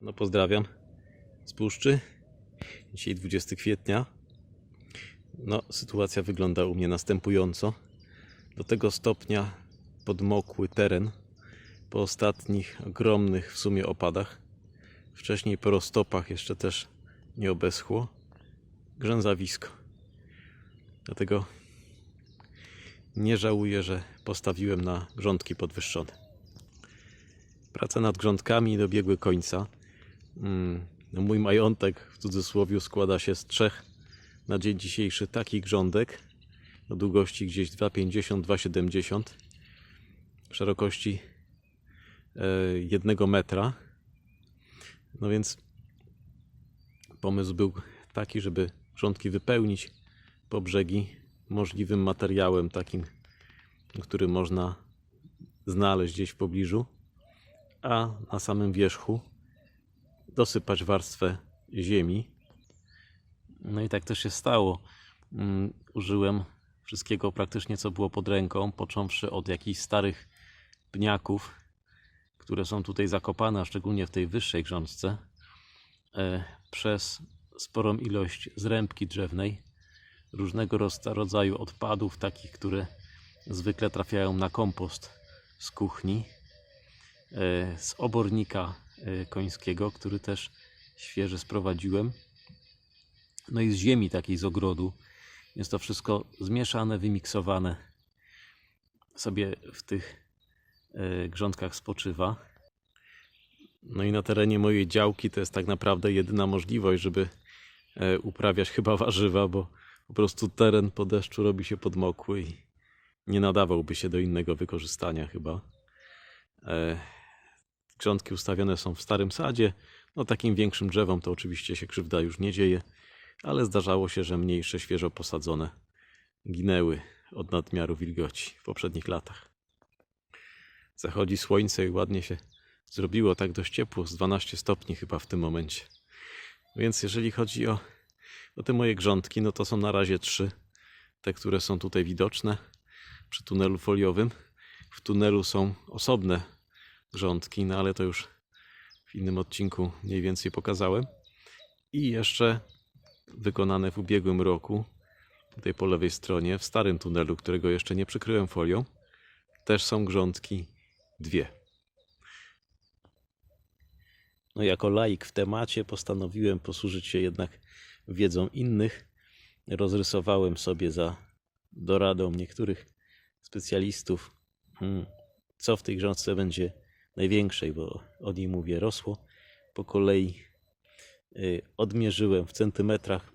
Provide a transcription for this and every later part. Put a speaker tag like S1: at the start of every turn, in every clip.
S1: No pozdrawiam z puszczy. Dzisiaj 20 kwietnia. No, sytuacja wygląda u mnie następująco. Do tego stopnia podmokły teren po ostatnich ogromnych w sumie opadach. Wcześniej po roztopach jeszcze też nie obeschło. Grzęzawisko. Dlatego nie żałuję, że postawiłem na grządki podwyższone. Prace nad grządkami dobiegły końca. Mm, no mój majątek w cudzysłowie składa się z trzech na dzień dzisiejszy takich grządek o długości gdzieś 2,50-2,70 szerokości e, jednego metra. No więc pomysł był taki, żeby grządki wypełnić po brzegi możliwym materiałem takim, który można znaleźć gdzieś w pobliżu, a na samym wierzchu dosypać warstwę ziemi. No i tak też się stało. Mm, Użyłem wszystkiego praktycznie, co było pod ręką, począwszy od jakichś starych pniaków, które są tutaj zakopane, a szczególnie w tej wyższej grządce, e, przez sporą ilość zrębki drzewnej, różnego rodzaju odpadów, takich, które zwykle trafiają na kompost z kuchni, e, z obornika końskiego, który też świeże sprowadziłem, no i z ziemi takiej z ogrodu. Jest to wszystko zmieszane, wymiksowane. Sobie w tych e, grządkach spoczywa. No i na terenie mojej działki to jest tak naprawdę jedyna możliwość, żeby e, uprawiać chyba warzywa, bo po prostu teren po deszczu robi się podmokły i nie nadawałby się do innego wykorzystania chyba. Grządki ustawione są w starym sadzie. No takim większym drzewom to oczywiście się krzywda już nie dzieje, ale zdarzało się, że mniejsze, świeżo posadzone ginęły od nadmiaru wilgoci w poprzednich latach. Zachodzi słońce i ładnie się zrobiło, tak dość ciepło, z 12 stopni chyba w tym momencie. Więc jeżeli chodzi o, o te moje grządki, no to są na razie trzy. Te, które są tutaj widoczne przy tunelu foliowym. W tunelu są osobne grządki, no ale to już w innym odcinku mniej więcej pokazałem. I jeszcze wykonane w ubiegłym roku, tutaj po lewej stronie, w starym tunelu, którego jeszcze nie przykryłem folią, też są grządki dwie. No jako laik w temacie postanowiłem posłużyć się jednak wiedzą innych. Rozrysowałem sobie za doradą niektórych specjalistów, hmm, co w tej grządce będzie największej, bo o niej mówię, rosło. Po kolei y, odmierzyłem w centymetrach,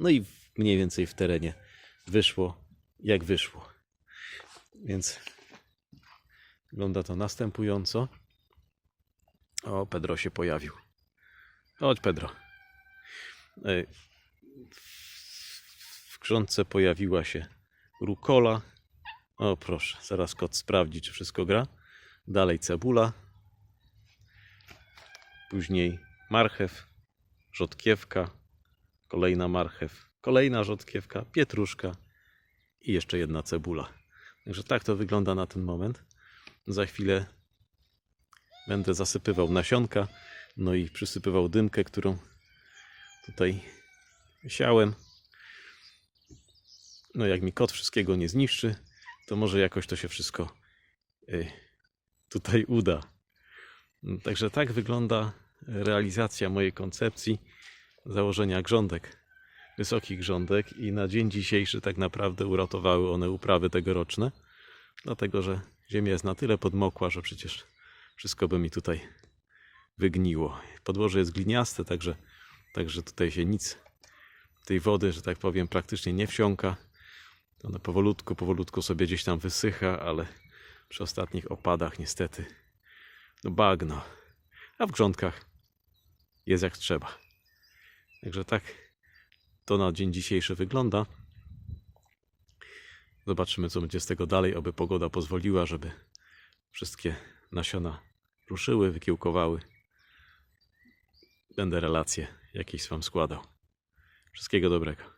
S1: no i mniej więcej w terenie wyszło jak wyszło. Więc wygląda to następująco. O, Pedro się pojawił. Chodź, Pedro. Y, W grządce pojawiła się rukola. O, proszę, zaraz kot sprawdzi, czy wszystko gra. Dalej cebula. Później marchew, rzodkiewka, kolejna marchew, kolejna rzodkiewka, pietruszka i jeszcze jedna cebula. Także tak to wygląda na ten moment. Za chwilę będę zasypywał nasionka, no i przysypywał dymkę, którą tutaj siałem. No jak mi kot wszystkiego nie zniszczy, to może jakoś to się wszystko y, tutaj uda. Także tak wygląda realizacja mojej koncepcji założenia grządek, wysokich grządek i na dzień dzisiejszy tak naprawdę uratowały one uprawy tegoroczne, dlatego że ziemia jest na tyle podmokła, że przecież wszystko by mi tutaj wygniło. Podłoże jest gliniaste, także, także tutaj się nic tej wody, że tak powiem, praktycznie nie wsiąka. Ona powolutku, powolutku sobie gdzieś tam wysycha, ale przy ostatnich opadach niestety no bagno. A w grządkach jest jak trzeba. Także tak to na dzień dzisiejszy wygląda. Zobaczymy, co będzie z tego dalej, aby pogoda pozwoliła, żeby wszystkie nasiona ruszyły, wykiełkowały. Będę relacje jakieś Wam składał. Wszystkiego dobrego.